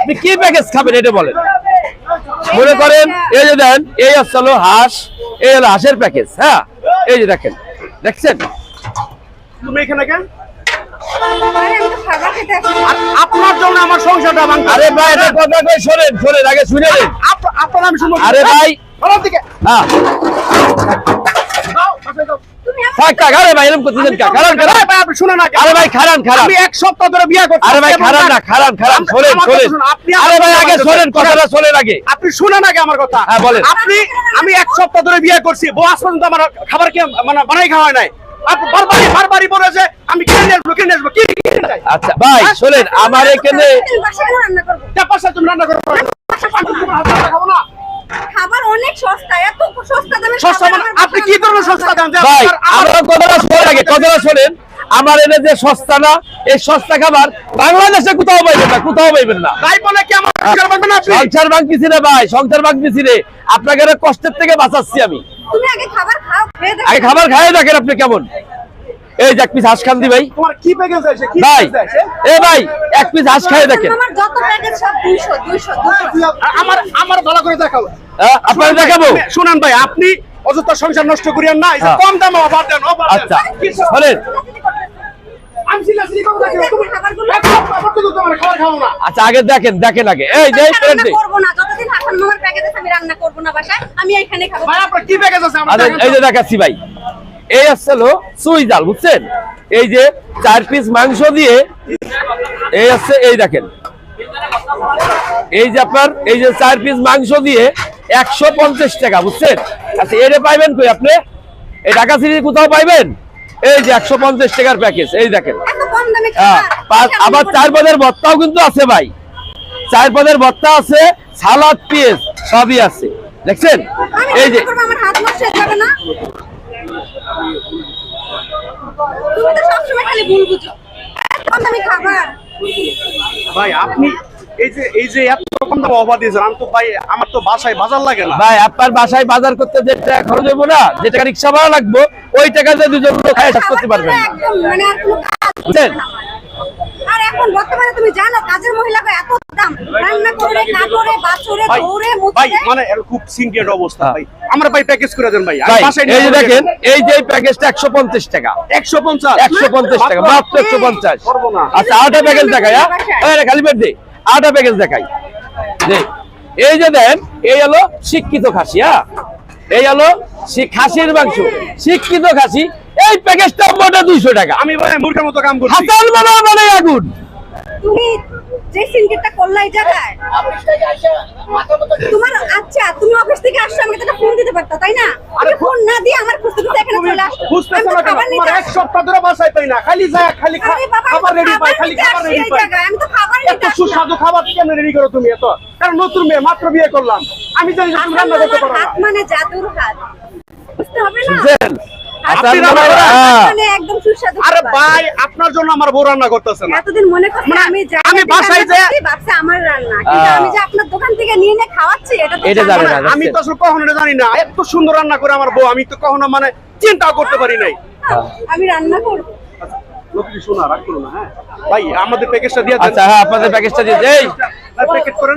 আপনি কি প্যাকেজ খাবেন এটা বলেন। মনে করেন এই যে দেন এই হচ্ছে হলো হাঁস এই হলো হাঁসের প্যাকেজ হ্যাঁ? এই যে দেখেন দেখছেন? তুমি এখানে কেন? আপনার জন্য আমার সংসারটা আরে ভাই এটা কথা কই শোনেন শোনেন আগে শুনে নেন। আপনার আমি শুনব। আরে ভাই। দিকে। হ্যাঁ। তুমি আমার থাক থাক আরে ভাই এরকম করতেছেন কা কারণ কারণ ভাই, আপনি শুনে না আরে ভাই খারান খারান আমি এক সপ্তাহ ধরে বিয়ে করছি। আরে ভাই খারান না খারান খারান আপনি- শোনেন আমার কথা শোনেন শুনুন, আপনি আরে ভাই আগে কথা কথাটা শোনেন আগে। আপনি শুনেন আগে আমার কথা। হ্যাঁ, বলেন। আপনি আমি এক সপ্তাহ ধরে বিয়ে করছি বউ আজ পর্যন্ত আমার খাবার কে মানে বানাই খাওয়ায় নাই। বারবারই বারবারই বলেছে আমি কিনে আসব কিনে আসব কি আচ্ছা ভাই শোনেন আমার এখানে তুমি রান্না করব না? অনেক সস্তা এত সস্তা দামে সস্তা খাবার মানে আমার আপনি কি ধরনের সস্তা দাম ভাই আমার- আমার কথাটা শোনেন আগে কথাটা শোনেন? আমার এনে যে সস্তা না এই সস্তা খাবার বাংলাদেশে কোথাও পাইবেন না কোথাও পাইবেন না। তাই বলে কি আমার সংসার ভাঙবে না আপনি? সংসার ভাঙতেছি রে ভাই সংসার ভাঙতেছি রে। আপনাকে কষ্টের থেকে বাঁচাচ্ছি আমি। তুমি আগে খাবার খাও খেয়ে আগে খাবার খাই দেখেন আপনি কেমন। এই যে এক পিস হাঁস খান দি ভাই। তোমার কি প্যাকেজ আছে? কি ভাই এ ভাই এক পিস হাঁস খাই দেখেন। আমার যত প্যাকেট সব 200 200 200 আমার আমার ভালো করে দেখাও। আপনাকে দেখাবো? শুনান ভাই আপনি অযথা সংসার নষ্ট করিয়েন না এই হ্যাঁ। কম দামে অফার দেন অফার দেন। আচ্ছা কিছু- শোনেন আমি সিরিয়াসলি কথা বলছি দেখো তুমি খাবারগুলো। এক সপ্তাহ পর্যন্ত তোমার খাবার খাও না। আচ্ছা আগে দেখেন দেখেন আগে। এই যে আমি রান্না করব না বাসায় আমি এখানে খাব। ভাই আপনার কি প্যাকেজ আছে? আমার এই যে দেখাচ্ছি ভাই। এই আসছিল সুই জাল বুঝছেন? এই যে চার পিস মাংস দিয়ে এই আছে এই দেখেন। এই যে আপনার এই যে চার পিস মাংস দিয়ে একশো পঞ্চাশ টাকা বুঝছেন? আচ্ছা এরে পাইবেন কই আপনি? এই ঢাকা সিটি কোথাও পাইবেন? এই যে একশো পঞ্চাশ টাকার প্যাকেজ এই দেখেন। হ্যাঁ, আবার চার পদের ভর্তাও কিন্তু আছে ভাই। চার পদের ভর্তা আছে সালাদ পেঁয়াজ সবই আছে। দেখছেন? এই যে তুমি তো সবসময় খালি ভুল বুঝো। এত কম দামে খাবার। ভাই আপনি এই যে এই যে এত কম দামে অফার দিয়েছেন আমি তো ভাই আমার তো বাসায় বাজার লাগে না। ভাই আপনার বাসায় বাজার করতে যে টাকা খরচ হইব না যে টাকা রিক্সা ভাড়া লাগবে ওই টাকা দিয়ে দুজন লোক খায় শেষ করতে পারবেন মানে আর কোনো কাজ বুঝছেন? আর এখন বর্তমানে তুমি জানো কাজের মহিলাকে এত দাম। রান্না করে কাপড়ে বাছরে ভাই মানে খুব অবস্থা। ভাই। আমরা ভাই প্যাকেজ করে দেন ভাই। এই যে দেখেন এই যে প্যাকেজটা একশো পঞ্চাশ টাকা। একশো পঞ্চাশ? একশো পঞ্চাশ টাকা মাত্র একশো পঞ্চাশ। করব না। আচ্ছা আটা প্যাকেজ দেখাই হ্যাঁ? খালি পেট দে। আটা প্যাকেজ দেখাই। দে। এই যে দেন এই হলো শিক্ষিত খাসি হ্যাঁ? এই হলো খাসির মাংস। শিক্ষিত খাসি এই প্যাকেজটা মোটা দুইশো টাকা। আমি মূর্খের মতো কাম করি মানে আগুন। তুমি যে সিনকেটটা করলা এই জায়গায় তোমার আচ্ছা তুমি অফিস থেকে আসছো আমাকে একটা ফোন দিতে পারতা তাই না? আরে ফোন না দিয়ে আমার খুঁজতে খুঁজতে এখানে চলে আসছো। না তোমার এক সপ্তাহ ধরে বাসায় পাই না। খালি যায় খালি খাবার রেডি পাই খালি খাবার রেডি পাই। আমি তো খাবার এত সুস্বাদু খাবার রেডি করো তুমি এত? কারণ নতুন মেয়ে মাত্র বিয়ে করলাম। আমি জানি রান্না করতে পারো না। হাত মানে জাদুর হাত। বুঝতে হবে না? মানে করেন? হ্যাঁ। একদম সুস্বাদু আরে ভাই আপনার জন্য আমার বউ রান্না করতেছে না। এতদিন মনে মানে আমি যাই আমি আমি বাসায় বাসায় যে- আমার রান্না। কিন্তু আমি যে আপনার দোকান থেকে নিয়ে নিয়ে খাওয়াচ্ছি এটা তো এটা জানি না। না। আমি তো আসলে কখনো জানি না। এত সুন্দর রান্না করে আমার বউ আমি তো কখনো মানে চিন্তাও করতে পারি নাই। আমি রান্না করব। লোকটি রাগ করো না হ্যাঁ। ভাই আমাদের প্যাকেজটা দিয়ে আচ্ছা হ্যাঁ আপনাদের প্যাকেজটা দিয়ে এই প্যাকেট করেন।